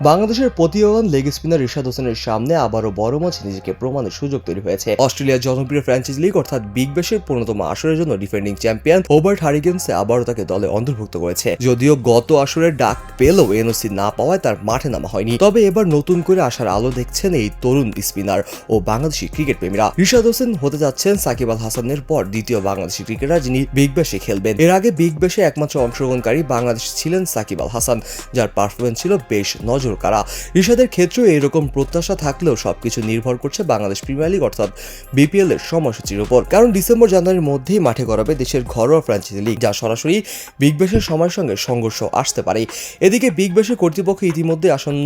বাংলাদেশের প্রতিভাবান leg spinner Rishad হোসেনের সামনে আবারও বড় মঞ্চে নিজেকে প্রমাণের সুযোগ তৈরি হয়েছে। অস্ট্রেলিয়ার জনপ্রিয় ফ্র্যাঞ্চাইজি লিগ অর্থাৎ বিগ ব্যাশের পূর্ণতম আসরের জন্য ডিফেন্ডিং চ্যাম্পিয়ন ওবার্ট হারিগেন্সে আবারও তাকে দলে অন্তর্ভুক্ত করেছে। যদিও গত আসরের ডাক পেলেও এনওসি না পাওয়ায় তার মাঠে নামা হয়নি। তবে এবার নতুন করে আসার আলো দেখছেন এই তরুণ স্পিনার ও বাংলাদেশি ক্রিকেট প্রেমীরা। রিশাদ হোসেন হতে যাচ্ছেন সাকিব আল হাসানের পর দ্বিতীয় বাংলাদেশি ক্রিকেটার যিনি বিগ ব্যাশে খেলবেন। এর আগে বিগ ব্যাশে একমাত্র অংশগ্রহণকারী বাংলাদেশ ছিলেন সাকিব আল হাসান, যার পারফরমেন্স ছিল বেশ নজর কাড়া ঋষাদের ক্ষেত্রেও এরকম প্রত্যাশা থাকলেও সবকিছু নির্ভর করছে বাংলাদেশ প্রিমিয়ার লিগ, অর্থাৎ বিপিএল এর সময়সূচির উপর। কারণ ডিসেম্বর, জানুয়ারির মধ্যেই মাঠে গড়াবে দেশের ঘরোয়া ফ্র্যাঞ্চাইজি লিগ যা সরাসরি বিগ ব্যাশের সময়ের সঙ্গে সংঘর্ষ আসতে পারে। এদিকে বিগ ব্যাশের কর্তৃপক্ষ ইতিমধ্যে আসন্ন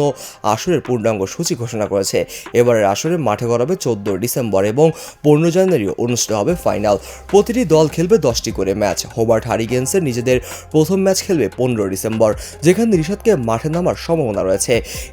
আসরের পূর্ণাঙ্গ সূচি ঘোষণা করেছে। এবারের আসরে মাঠে গড়াবে চোদ্দ ডিসেম্বর এবং পনেরো জানুয়ারি অনুষ্ঠিত হবে ফাইনাল। প্রতিটি দল খেলবে দশটি করে ম্যাচ। হোবার্ট হারিগেন্সের নিজেদের প্রথম ম্যাচ খেলবে পনেরো ডিসেম্বর, যেখানে রিশাদকে মাঠে নামার সম্ভাবনা রয়েছে।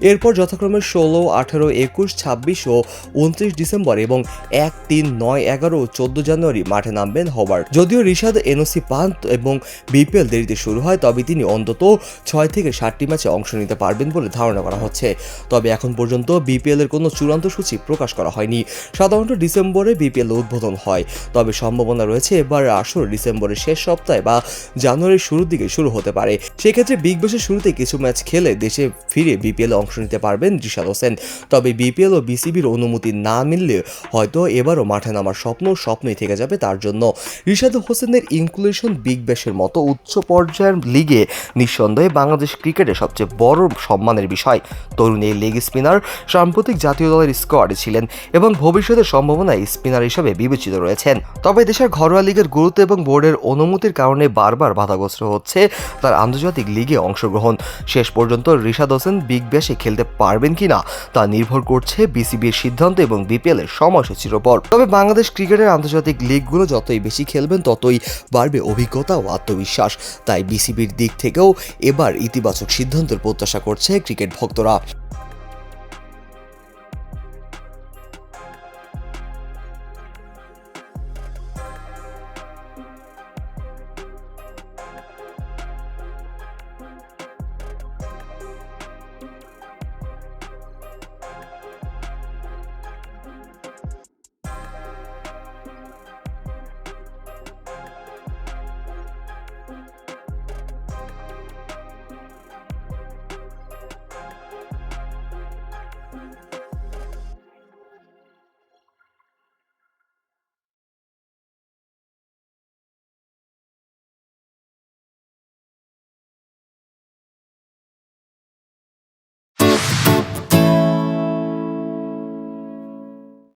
এরপর যথাক্রমে ষোলো, আঠেরো, একুশ, ছাব্বিশ ও উনত্রিশ ডিসেম্বর এবং এক, তিন, নয়, এগারো চোদ্দ জানুয়ারি মাঠে নামবেন হোবার্ট। যদিও রিশাদ এনওসি পান এবং বিপিএল দেরিতে শুরু হয়, তবে তিনি অন্তত ছয় থেকে ষাটটি ম্যাচে অংশ নিতে পারবেন বলে ধারণা করা হচ্ছে। তবে এখন পর্যন্ত বিপিএল এর কোনো চূড়ান্ত সূচি প্রকাশ করা হয়নি। সাধারণত ডিসেম্বরে বিপিএল উদ্বোধন হয়, তবে সম্ভাবনা রয়েছে এবার আসর ডিসেম্বরের শেষ সপ্তাহে বা জানুয়ারির শুরুর দিকে শুরু হতে পারে। সেক্ষেত্রে বিগ বসের শুরুতে কিছু ম্যাচ খেলে দেশে ফিরে বিপিএল অংশ নিতে পারবেন রিশাদ হোসেন। তবে বিপিএল ও বিসিবির অনুমতি না মিললে হয়তো এবারও মাঠে নামার স্বপ্ন স্বপ্নই থেকে যাবে তার জন্য। রিশাদ হোসেনের ইনক্লুশন বিগ ব্যাশের মতো উচ্চ পর্যায়ের লিগে নিঃসন্দেহে বাংলাদেশ ক্রিকেটের সবচেয়ে বড় সম্মানের বিষয়। তরুণ এই লেগ স্পিনার সাম্প্রতিক জাতীয় দলের স্কোয়াডে ছিলেন এবং ভবিষ্যতের সম্ভাবনায় স্পিনার হিসেবে বিবেচিত রয়েছেন। তবে দেশের ঘরোয়া লিগের গুরুত্ব এবং বোর্ডের অনুমতির কারণে বারবার বাধাগ্রস্ত হচ্ছে তার আন্তর্জাতিক লিগে অংশগ্রহণ। শেষ পর্যন্ত রিশাদ হোসেন বিগ ব্যাসে খেলতে পারবেন কিনা তা নির্ভর করছে বিসিবির সিদ্ধান্ত এবং বিপিএল এর সময়সূচির ওপর। তবে বাংলাদেশ ক্রিকেটের আন্তর্জাতিক লিগগুলো যতই বেশি খেলবেন, ততই বাড়বে অভিজ্ঞতা ও আত্মবিশ্বাস। তাই বিসিবির দিক থেকেও এবার ইতিবাচক সিদ্ধান্তের প্রত্যাশা করছে ক্রিকেট ভক্তরা।